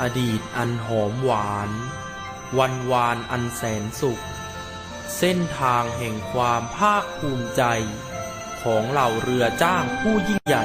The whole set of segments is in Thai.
อดีตอันหอมหวาน วันวานอันแสนสุข เส้นทางแห่งความภาคภูมิใจ ของเหล่าเรือจ้างผู้ยิ่งใหญ่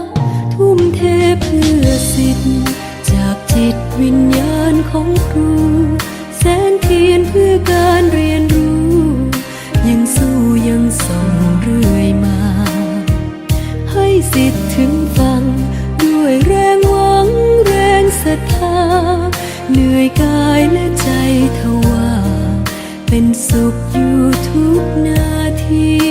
เป็นสุขอยู่ทุกนาที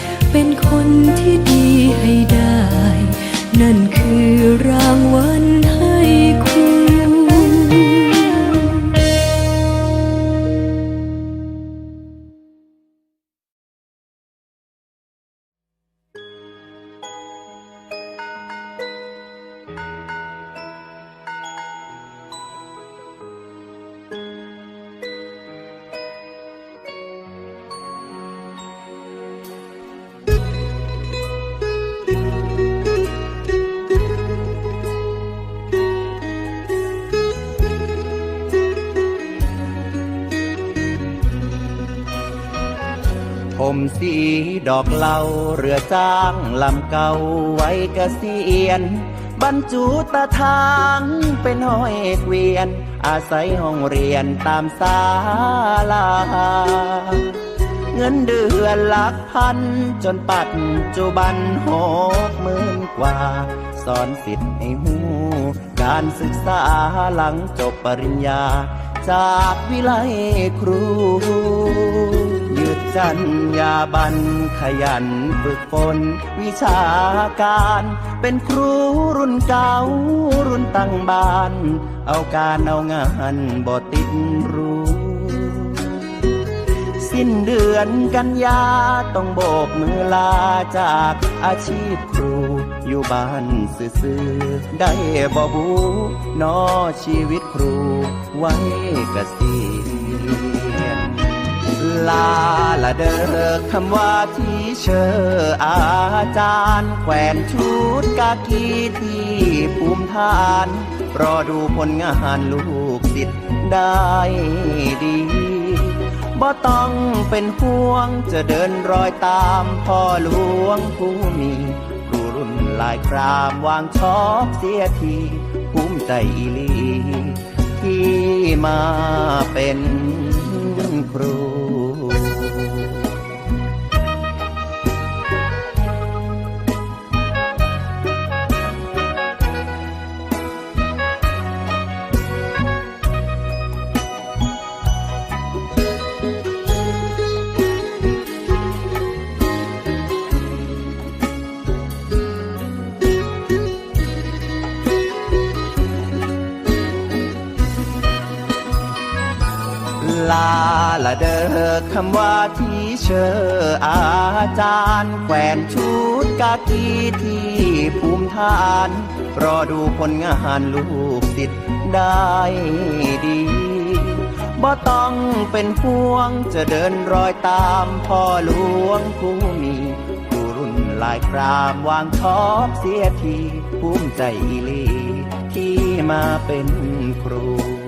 มสีดอกเหลาเรือจ้างลำเก่าไว้เกษียณบรรจุตาทางเป็นห้อยเกวียน อาศัยห้องเรียนตามศาลา เงินเดือนหลักพันจนปัจจุบันหกหมื่นกว่า สอนสิทธิ์ให้หูการศึกษาหลังจบปริญญา จากวิไลครู จันยาบันขยันฝึกฝนวิชาการ เป็นครูรุ่นเก่ารุ่นตั้งบ้าน เอาการเอางานบ่ติดรู้ สิ้นเดือนกันยาต้องโบกมือลาจากอาชีพครูอยู่บ้านซื่อๆได้บ่บูนอชีวิตครูไว้กษียณ ลาละเด้อคำว่าที่เชออาจารย์แขวนชุดกากีที่ภูมิฐาน รอดูผลงานลูกศิษย์ได้ดีบ่ต้องเป็นห่วงจะเดินรอยตามพ่อหลวงผู้มีครูรุ่นลายครามวางชอบเสียทีภูมิใจอีลีที่มาเป็นครูำว่าที่เชออาจารย์แขวนชุดกากีที่ภูมิฐาน รอดูผลงานลูกศิษย์ได้ดีบ่ต้องเป็นห่วงจะเดินรอยตามพ่อหลวงผู้มีผู้รุ่นหลายครามวางชอบเสียทีภูมิใจอีลีที่มาเป็นครู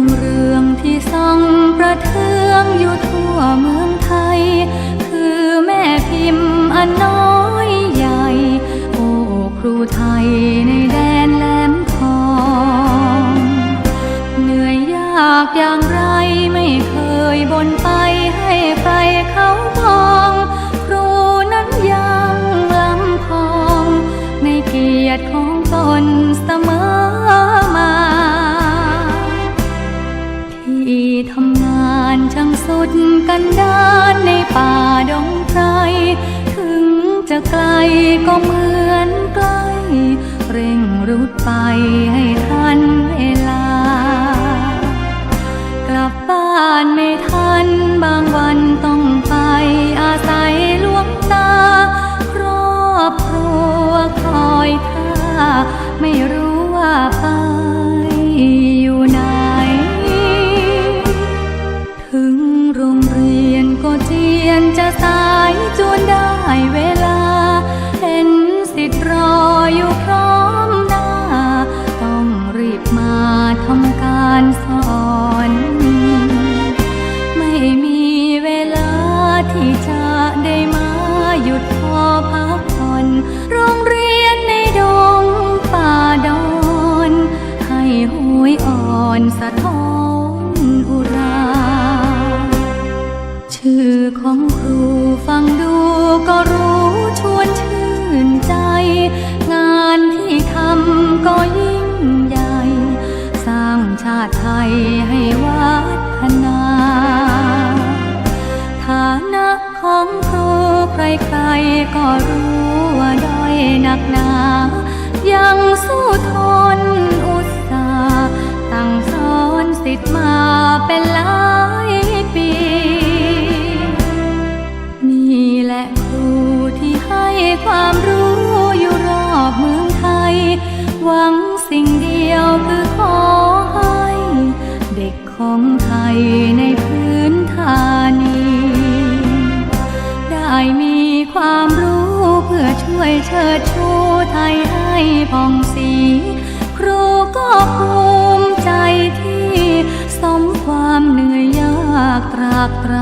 ง สุดกันดานในป่าดงไพรถึงจะไกลก็เหมือน ของครูฟังดูก็รู้ชวนชื่นใจ งานที่ทำก็ยิ่งใหญ่ สร้างชาติไทยให้วัฒนาฐานะของครูใครๆก็รู้ว่าด้อยหนักหนา ยังสู้ทนอุตสาห์ตั้งสอนสิทธิ์มาเป็นหลา ในพื้นฐานี ได้มีความรู้เพื่อช่วยเชิดชูไทยให้ผ่องสี ครูก็ภูมิใจที่สมความเหนื่อยยากตรากตร